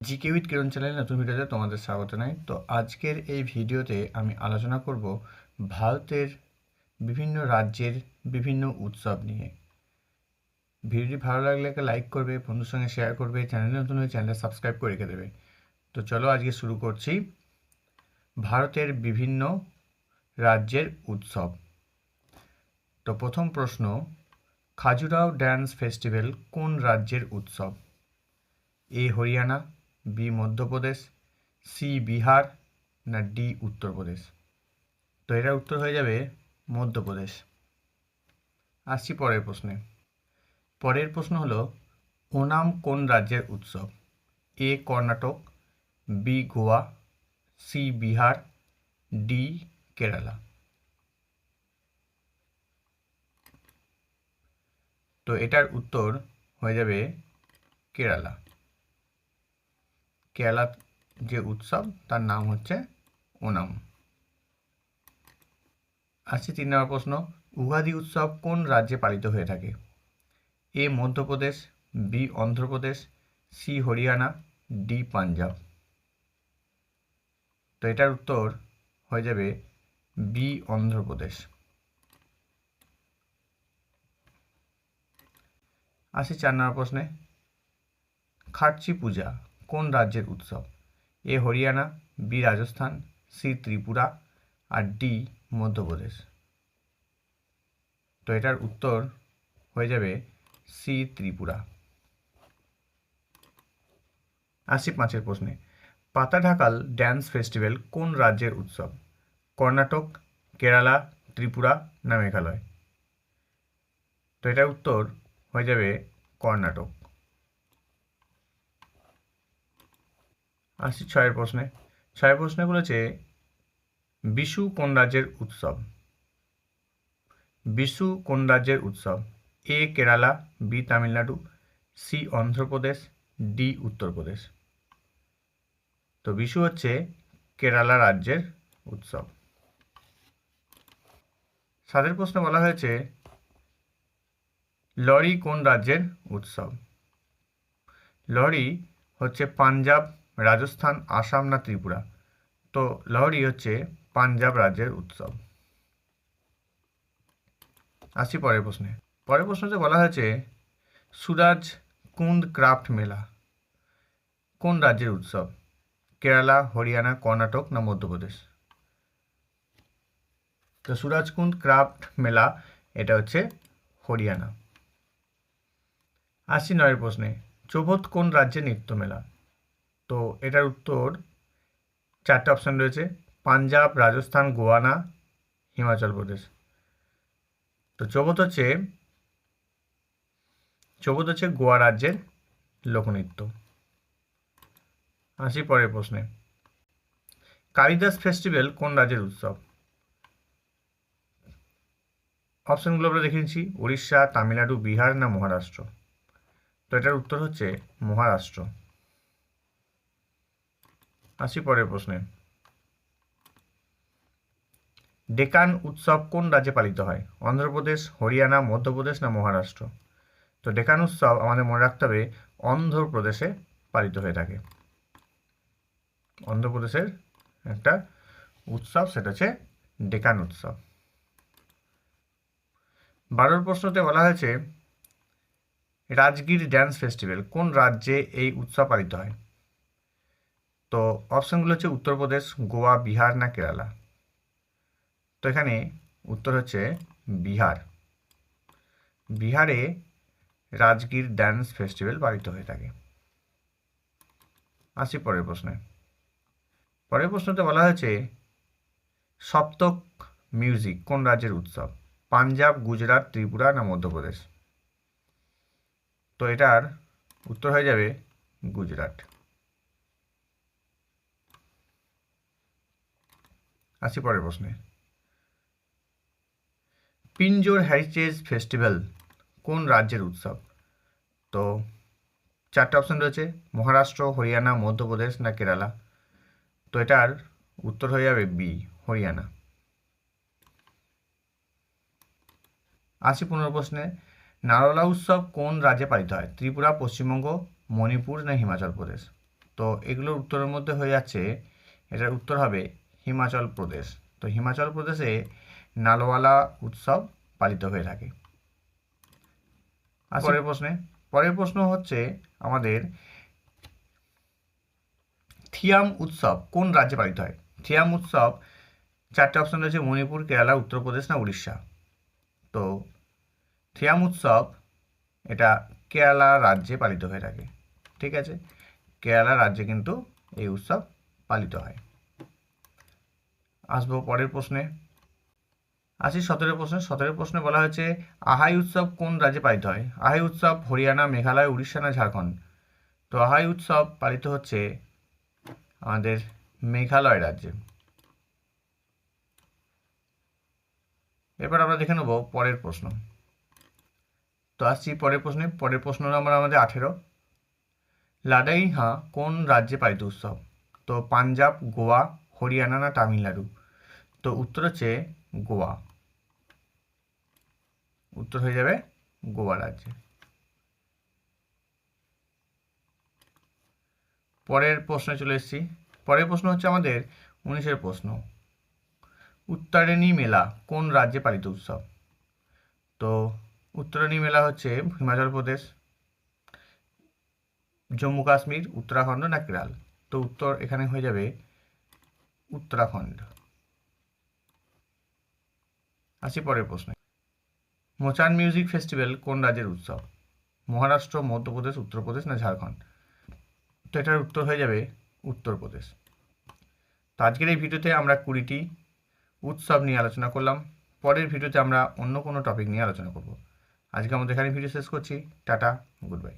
GK with কিরণ চ্যানেলে নতুন ভিডিওতে তোমাদের স্বাগত জানাই। তো আজকের এই ভিডিওতে আমি আলোচনা করব ভারতের বিভিন্ন রাজ্যের বিভিন্ন উৎসব নিয়ে। ভিডিওটি ভালো লাগলে একটা লাইক করবে, বন্ধুর সঙ্গে শেয়ার করবে, চ্যানেলে নতুন হয়ে চ্যানেল সাবস্ক্রাইব করে রেখে দেবে। তো চলো আজকে শুরু করছি। ভারতের বিভিন্ন রাজ্যের উৎসব। তো প্রথম প্রশ্ন, খাজুরাও ড্যান্স ফেস্টিভ্যাল কোন রাজ্যের উৎসব? A Haryana B Madhya Pradesh C Bihar না ডি উত্তরপ্রদেশ? তো এটার উত্তর হয়ে যাবে মধ্যপ্রদেশ। আসছি পরের প্রশ্নে। পরের প্রশ্ন হলো, ওনাম কোন রাজ্যের উৎসব? A Karnataka B Goa C Bihar D Kerala. তো এটার উত্তর হয়ে যাবে কেরালা। কেরালার যে উৎসব, তার নাম হচ্ছে ওনাম। আসছে তিন নম্বর প্রশ্ন, উগাদি উৎসব কোন রাজ্যে পালিত হয়ে থাকে? A Madhya Pradesh, B Andhra Pradesh, C Haryana, D Punjab. তো এটার উত্তর হয়ে যাবে বি অন্ধ্রপ্রদেশ। আসি চার নম্বর প্রশ্নে খাটচি পূজা কোন রাজ্যের উৎসব? A Haryana, B Rajasthan, C Tripura R D Madhya Pradesh. তো এটার উত্তর হয়ে যাবে সি ত্রিপুরা। আসি পাঁচের প্রশ্নে। পাতা ঢাকাল ড্যান্স ফেস্টিভ্যাল কোন রাজ্যের উৎসব? কর্ণাটক, কেরালা, ত্রিপুরা না মেঘালয়? তো এটার উত্তর হয়ে যাবে কর্ণাটক। আসি ছয়ের প্রশ্নে। ছয়ের প্রশ্নে বলেছে বিশু কোন রাজ্যের উৎসব? বিশু কোন রাজ্যের উৎসব? এ, Kerala, B, Tamil Nadu, C, Andhra Pradesh, D, Uttar Pradesh. তো বিশু হচ্ছে কেরালা রাজ্যের উৎসব। সাদের প্রশ্নে বলা হয়েছে, লরি কোন রাজ্যের উৎসব? লরি হচ্ছে পাঞ্জাব রাজস্থান, আসাম না ত্রিপুরা? তো লহরি হচ্ছে পাঞ্জাব রাজ্যের উৎসব। আসি পরের প্রশ্নে। পরের প্রশ্নতে বলা হয়েছে, সুরাজ কুন্দ ক্রাফট মেলা কোন রাজ্যের উৎসব? কেরালা, হরিয়ানা, কর্ণাটক না মধ্যপ্রদেশ? তো সুরাজকুন্দ ক্রাফট মেলা, এটা হচ্ছে হরিয়ানা। আসি নয়ের প্রশ্নে চৌবত কোন রাজ্যের নৃত্য মেলা? তো এটার উত্তর চারটে অপশান রয়েছে, পাঞ্জাব, রাজস্থান গোয়া না হিমাচল প্রদেশ। তো চৌবত হচ্ছে চৌবত হচ্ছে গোয়া রাজ্যের লোকনৃত্য। আসি পরের প্রশ্নে। কালিদাস ফেস্টিভ্যাল কোন রাজ্যের উৎসব? অপশানগুলো আমরা দেখে নিচ্ছি, উড়িষ্যা, তামিলনাড়ু, বিহার না মহারাষ্ট্র? তো এটার উত্তর হচ্ছে মহারাষ্ট্র। আসি পরের প্রশ্নে। ডেকান উৎসব কোন রাজ্যে পালিত হয়? অন্ধ্রপ্রদেশ, হরিয়ানা, মধ্যপ্রদেশ না মহারাষ্ট্র? তো ডেকান উৎসব আমাদের মনে রাখতে হবে, অন্ধ্রপ্রদেশে পালিত হয়ে থাকে। অন্ধ্রপ্রদেশের একটা উৎসব, সেটা হচ্ছে ডেকান উৎসব। বারোর প্রশ্নতে বলা হয়েছে, রাজগীর ড্যান্স ফেস্টিভ্যাল কোন রাজ্যে এই উৎসব পালিত হয়? তো অপশানগুলো হচ্ছে উত্তরপ্রদেশ গোয়া, বিহার না কেরালা? তো এখানে উত্তর হচ্ছে বিহার। বিহারে রাজগীর ড্যান্স ফেস্টিভ্যাল পালিত হয়ে থাকে। আসি পরের প্রশ্নে। পরের প্রশ্নতে বলা হয়েছে, সপ্তক মিউজিক কোন রাজ্যের উৎসব? পাঞ্জাব, গুজরাট, ত্রিপুরা না মধ্যপ্রদেশ? তো এটার উত্তর হয়ে যাবে গুজরাট। আসি পরের প্রশ্নে। পিঞ্জোর হেরিটেজ ফেস্টিভ্যাল কোন রাজ্যের উৎসব? তো চারটে অপশন রয়েছে, মহারাষ্ট্র, হরিয়ানা, মধ্যপ্রদেশ না কেরালা? তো এটার উত্তর হয়ে যাবে বি হরিয়ানা। আসি পনেরো প্রশ্নে নারলা উৎসব কোন রাজ্যে পালিত হয়? ত্রিপুরা, পশ্চিমবঙ্গ, মণিপুর না হিমাচল প্রদেশ? তো এগুলোর উত্তরের মধ্যে হয়ে যাচ্ছে, এটার উত্তর হবে হিমাচল প্রদেশ। তো হিমাচল প্রদেশে নালওয়ালা উৎসব পালিত হয়ে থাকে। পরের প্রশ্নে, পরের প্রশ্ন হচ্ছে আমাদের থিয়াম উৎসব কোন রাজ্যে পালিত হয়? থিয়াম উৎসব চারটে অপশন রয়েছে, মণিপুর, কেরালা, উত্তরপ্রদেশ না উড়িষ্যা? তো থিয়াম উৎসব এটা কেরালা রাজ্যে পালিত হয়ে থাকে। ঠিক আছে? কেরালা রাজ্যে কিন্তু এই উৎসব পালিত হয়। আসব পরের প্রশ্নে। আসি সতেরো প্রশ্নে। সতেরো প্রশ্নে বলা হয়েছে, আহাই উৎসব কোন রাজ্যে পালিত হয়? আহাই উৎসব হরিয়ানা, মেঘালয়, উড়িষ্যা না ঝাড়খণ্ড? তো আহাই উৎসব পালিত হচ্ছে আমাদের মেঘালয় রাজ্যে। এবার আমরা দেখে নেব পরের প্রশ্ন। তো আসছি পরের প্রশ্নে। পরের প্রশ্ন নম্বর আমাদের আঠেরো। লাদাইহা কোন রাজ্যে পালিত উৎসব? তো পাঞ্জাব, গোয়া, হরিয়ানা না তামিলনাড়ু? তো উত্তর হচ্ছে গোয়া। উত্তর হয়ে যাবে গোয়া রাজ্যে। পরের প্রশ্নে চলে এসেছি। পরের প্রশ্ন হচ্ছে আমাদের উনিশের প্রশ্ন। উত্তরায়ণী মেলা কোন রাজ্যে পালিত উৎসব? তো উত্তরায়ণী মেলা হচ্ছে হিমাচল প্রদেশ, জম্মু কাশ্মীর, উত্তরাখণ্ড না কেরাল? তো উত্তর এখানে হয়ে যাবে উত্তরাখণ্ড। আসি পরের প্রশ্নে। মোচান মিউজিক ফেস্টিভ্যাল কোন রাজ্যের উৎসব? মহারাষ্ট্র, মধ্যপ্রদেশ, উত্তরপ্রদেশ না ঝাড়খণ্ড? তো এটার উত্তর হয়ে যাবে উত্তরপ্রদেশ। তো আজকের এই ভিডিওতে আমরা কুড়িটি উৎসব নিয়ে আলোচনা করলাম। পরের ভিডিওতে আমরা অন্য কোনো টপিক নিয়ে আলোচনা করব। আজকে আমাদের এখানে ভিডিও শেষ করছি। Tata good bye